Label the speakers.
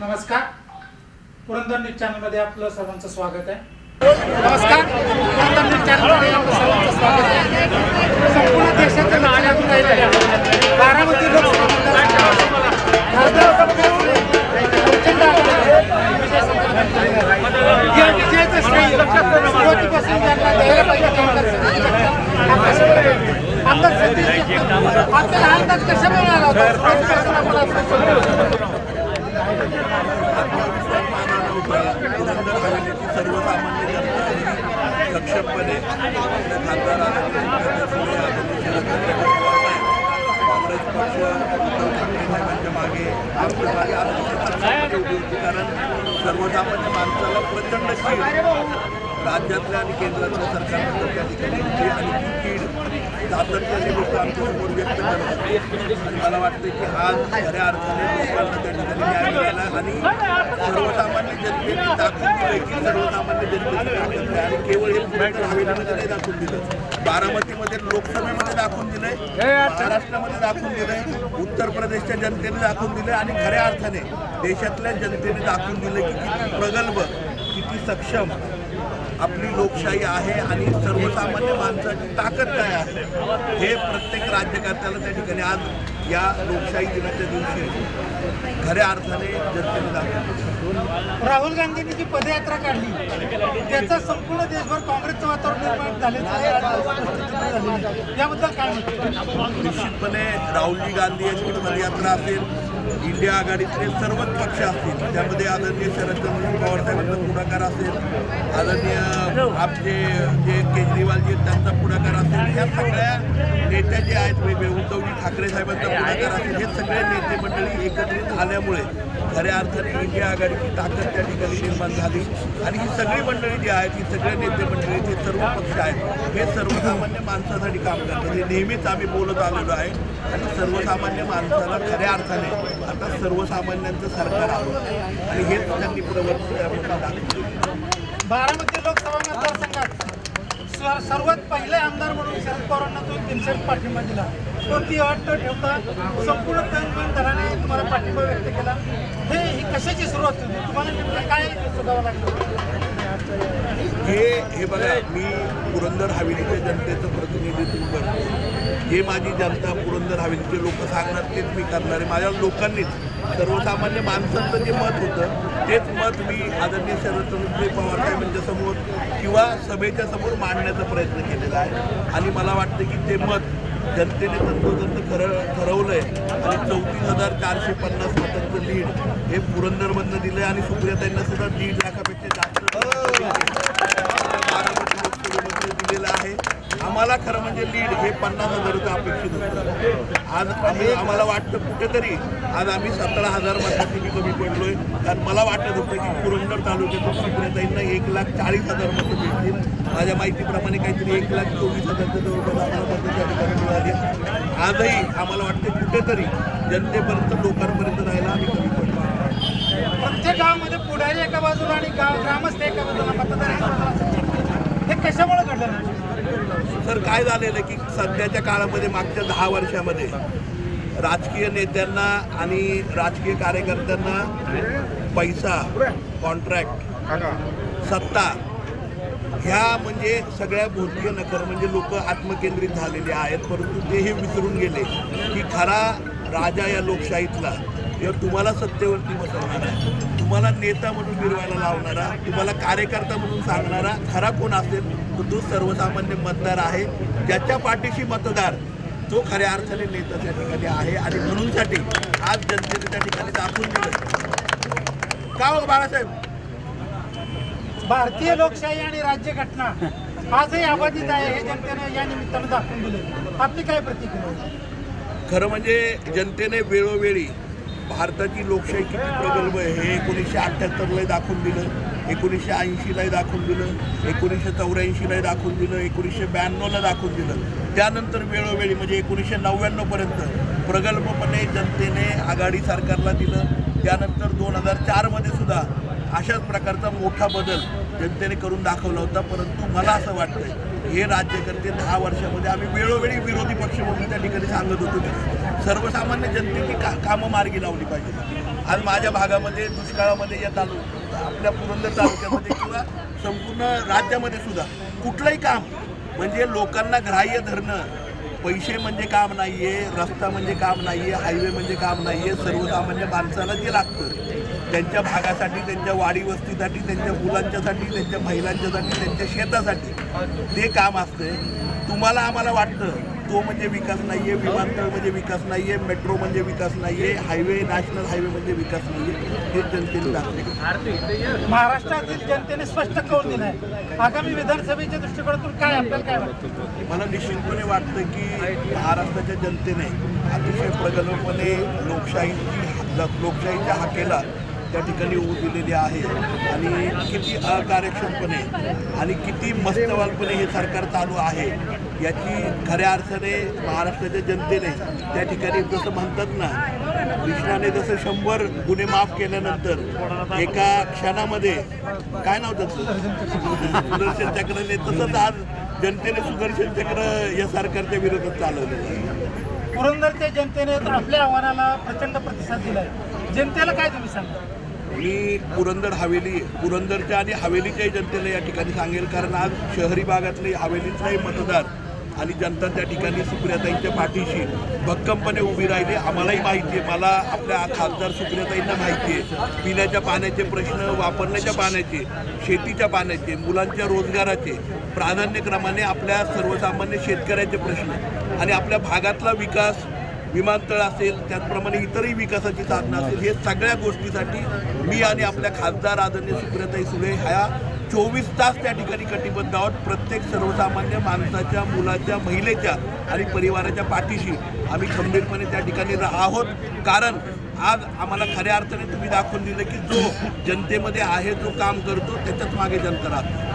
Speaker 1: नमस्कार. पुरंदर न्यूज चॅनलमध्ये आपलं सर्वांचं स्वागत आहे. नमस्कार. पुरंदर न्यूज चॅनलमध्ये आपलं सर्वांचं स्वागत आहे. संपूर्ण देशाच्या नाण्यातून लागून बारामती लोकसभा मतदारसंघात या विजयाचं श्रेय. सुरुवातीपासून द्यायला पाहिजे आमदार सतीश आपल्याला हा अंदाज कशा मिळाला होता
Speaker 2: सर्वसामान्य जनता सक्षमपणे आपल्या काँग्रेस पक्ष उद्धव ठाकरे साहेबांच्या मागे कारण सर्वसामान्य माणसाला प्रचंड कीड राज्यातल्या आणि केंद्रातल्या सरकारनं त्या ठिकाणी आणि ती कीड सातत्याने लोक आमच्यासमोर व्यक्त आणि मला वाटतं की हा खऱ्या अर्थाने लोकांना त्या ठिकाणी न्याय मिळाला आणि सर्वसामान्य जनतेने दाखवून दिलं की सर्वसामान्य जनतेने ताकद आणि केवळ हे पुण्याच्या हवेलीमध्ये नाही दाखवून दिलं. बारामतीमध्ये लोकसभेमध्ये दाखवून दिलंय महाराष्ट्रामध्ये दाखवून दिलंय उत्तर प्रदेशच्या जनतेने दाखवून दिलंय आणि खऱ्या अर्थाने देशातल्या जनतेने दाखवून दिलं की किती प्रगल्भ किती सक्षम आपली लोकशाही आहे आणि सर्वसामान्य माणसाची ताकद काय आहे हे प्रत्येक राज्यकर्त्याला त्या ठिकाणी आज या लोकशाही दिनाच्या दिवशी खऱ्या अर्थाने जनतेने दाखवलं
Speaker 1: राहुल गांधींनी जी पदयात्रा काढली त्याचा संपूर्ण देशभर काँग्रेसचं वातावरण निर्माण झालेलं आहे. याबद्दल काय म्हणतो
Speaker 2: निश्चितपणे राहुलजी गांधी यांची पदयात्रा असेल इंडिया आघाडीतले सर्वच पक्ष असतील त्यामध्ये आदरणीय शरदचंद्र पवार साहेबांचा पुढाकार असेल आदरणीय आपले जे केजरीवालजी त्यांचा पुढाकार असेल ह्या सगळ्या नेत्या जे आहेत उद्धवजी ठाकरे साहेबांचा पुढाकार असेल. हे सगळे नेते मंडळी एकत्रित आल्यामुळे खऱ्या अर्थाने इंडिया आघाडीची ताकद त्या ठिकाणी निर्माण झाली. आणि ही सगळी मंडळी जी आहेत ही सगळे नेते मंडळी जे सर्व पक्ष आहेत हे सर्वसामान्य माणसासाठी काम करतात. हे नेहमीच आम्ही बोलत आलेलो आहे. आणि सर्वसामान्य माणसाला खऱ्या अर्थाने आता सर्वसामान्यांचं सरकार आलं आणि हेच त्यांनी प्रवर्तन
Speaker 1: बारामती लोकसभा मतदारसंघात सर्वात पहिले आमदार म्हणून शरद पवारांना तो तीनशे पाठिंबा दिला. कोणती अट ठेवता संपूर्ण तन पाठिंबा व्यक्त केला. हे ही कशाची सुरुवात होती? तुम्हाला नेमकं काय सुधावं लागलं?
Speaker 2: हे हे बघा मी पुरंदर हवेलीच्या जनतेचं प्रतिनिधित्व करतो हे माझी जनता पुरंदर हवेलीचे लोक सांगणार तेच मी करणार आहे. माझ्या लोकांनीच सर्वसामान्य माणसांचं जे मत होतं तेच मत मी आदरणीय शरदचंद्र पवार साहेबांच्या समोर किंवा सभेच्या समोर मांडण्याचा प्रयत्न केलेला आहे. आणि मला वाटतं की ते मत जनतेने तंतोतंत खरं ठरवलंय. आणि चौतीस हजार चारशे पन्नास मतांचं लीड हे पुरंदरमधनं दिलंय आणि सुप्रियाताईंना सुद्धा दीड लाखापेक्षा जास्त दिलेलं आहे. आम्हाला खरं म्हणजे लीड हे पन्नास हजार रुपये अपेक्षित होतं. आज आम्ही आम्हाला वाटतं कुठेतरी आज आम्ही सतरा हजार मतांनी मी कमी पडलोय. कारण मला वाटत होतं की पुरंदर तालुक्यातून सुप्रियाताईंना एक लाख चाळीस हजार मतं मिळतील. माझ्या माहितीप्रमाणे काहीतरी एक लाख चोवीस हजारच्या जवळपास आम्हाला ठिकाणी मिळाली आजही आम्हाला वाटतं कुठेतरी जनतेपर्यंत लोकांपर्यंत राहायला आम्ही कमी पडलो
Speaker 1: प्रत्येक गावामध्ये पुढारी एका बाजूला आणि गाव ग्रामस्थ एका बाजूला मतदार. हे कशामुळे घडलं?
Speaker 2: तर काय झालेलं की सध्याच्या काळामध्ये मागच्या दहा वर्षामध्ये राजकीय नेत्यांना आणि राजकीय कार्यकर्त्यांना पैसा कॉन्ट्रॅक्ट सत्ता ह्या म्हणजे सगळ्या भौतिक नखर म्हणजे लोक आत्मकेंद्रित झालेले आहेत परंतु ते हे विसरून गेले की खरा राजा या लोकशाहीतला किंवा तुम्हाला सत्तेवरती बसवणारा तुम्हाला नेता म्हणून मिरवायला लावणारा तुम्हाला कार्यकर्ता म्हणून सांगणारा खरा कोण असेल तर तो सर्वसामान्य मतदार आहे ज्याच्या पाठीशी मतदार तो खऱ्या अर्थाने नेता त्या ठिकाणी आहे आणि म्हणूनसाठी आज जनतेने त्या ठिकाणी दाखवून दिलं. का हो बाळासाहेब?
Speaker 1: भारतीय लोकशाही आणि राज्यघटना आजही अबाधित आहे. हे जनतेने या निमित्तानं दाखवून दिले. आपली काय प्रतिक्रिया?
Speaker 2: खरं म्हणजे जनतेने वेळोवेळी भारताची लोकशाही किती प्रगल्भ आहे हे एकोणीसशे अठ्ठ्याहत्तरलाही दाखवून दिलं एकोणीसशे ऐंशीलाही दाखवून दिलं एकोणीसशे चौऱ्याऐंशीलाही दाखवून दिलं एकोणीसशे ब्याण्णवला दाखवून दिलं. त्यानंतर वेळोवेळी म्हणजे एकोणीसशे नव्याण्णवपर्यंत प्रगल्भपणे जनतेने आघाडी सरकारला दिलं. त्यानंतर दोन हजार चारमध्ये सुद्धा अशाच प्रकारचा मोठा बदल जनतेने करून दाखवला होता परंतु मला असं वाटतंय हे राज्यकर्ते दहा वर्षामध्ये. आम्ही वेळोवेळी विरोधी पक्ष म्हणून त्या ठिकाणी सांगत होतो की सर्वसामान्य जनतेची का कामं मार्गी लावली पाहिजेत आज माझ्या भागामध्ये दुष्काळामध्ये या तालु आपल्या पुरंदर तालुक्यामध्ये किंवा संपूर्ण राज्यामध्ये सुद्धा कुठलंही काम म्हणजे लोकांना ग्राह्य धरणं पैसे म्हणजे काम नाहीये रस्ता म्हणजे काम नाहीये हायवे म्हणजे काम नाहीये सर्वसामान्य माणसाला जे लागतं त्यांच्या भागासाठी त्यांच्या वाडी वस्तीसाठी त्यांच्या मुलांच्यासाठी त्यांच्या महिलांच्यासाठी त्यांच्या शेतासाठी ते काम असतंय. तुम्हाला आम्हाला वाटतं तो म्हणजे विकास नाहीये विमानतळ म्हणजे विकास नाहीये मेट्रो म्हणजे विकास नाहीये हायवे नॅशनल हायवे म्हणजे विकास नाहीये हे जनतेने दाखवलं
Speaker 1: महाराष्ट्रातील जनतेने स्पष्ट कौल दिलाय. आगामी विधानसभेच्या दृष्टिकोनातून काय आपल्याला काय वाटतं?
Speaker 2: मला निश्चितपणे वाटतं की महाराष्ट्राच्या जनतेने अतिशय प्रगल्भपणे लोकशाहीची लोकशाहीच्या हाकेला त्या ठिकाणी होऊ दिलेली आहे. आणि किती अकार्यक्षमपणे आणि किती मस्तवालपणे हे सरकार चालू आहे याची खऱ्या अर्थाने महाराष्ट्राच्या जनतेने त्या ठिकाणी जसं म्हणतात ना कृष्णाने जसं शंभर गुन्हे माफ केल्यानंतर एका क्षणामध्ये काय नाव त्याचं? सुदर्शन चक्राने तसंच आज जनतेने सुदर्शन चक्र या सरकारच्या विरोधात चालवलेलं आहे.
Speaker 1: पुरंदरच्या जनतेने तर आपल्या आव्हानाला प्रचंड प्रतिसाद दिलाय. जनतेला काय तुम्ही सांगा?
Speaker 2: मी पुरंदर हवेली पुरंदरच्या आणि हवेलीच्याही जनतेला या ठिकाणी सांगेल कारण आज शहरी भागातले हवेलीतलाही मतदार आणि जनता त्या ठिकाणी सुप्रियाताईंच्या पाठीशी भक्कमपणे उभी राहिली. आम्हालाही माहिती आहे. मला आपल्या खासदार सुप्रियाताईंना माहिती आहे. पिण्याच्या पाण्याचे प्रश्न वापरण्याच्या पाण्याचे शेतीच्या पाण्याचे मुलांच्या रोजगाराचे प्राधान्यक्रमाने आपल्या सर्वसामान्य शेतकऱ्याचे प्रश्न आणि आपल्या भागातला विकास विमानतळ असेल त्याचप्रमाणे इतरही विकासाची साधनं असेल हे सगळ्या गोष्टीसाठी मी आणि आपल्या खासदार आदरणीय सुप्रियाताई सुळे ह्या चोवीस तास त्या ठिकाणी कटिबद्ध आहोत. प्रत्येक सर्वसामान्य माणसाच्या मुलाच्या महिलेच्या आणि परिवाराच्या पाठीशी आम्ही खंबीरपणे त्या ठिकाणी आहोत. कारण आज आम्हाला खऱ्या अर्थाने तुम्ही दाखवून दिलं की जो जनतेमध्ये आहे जो काम करतो त्याच्याच मागे जनता राहतो.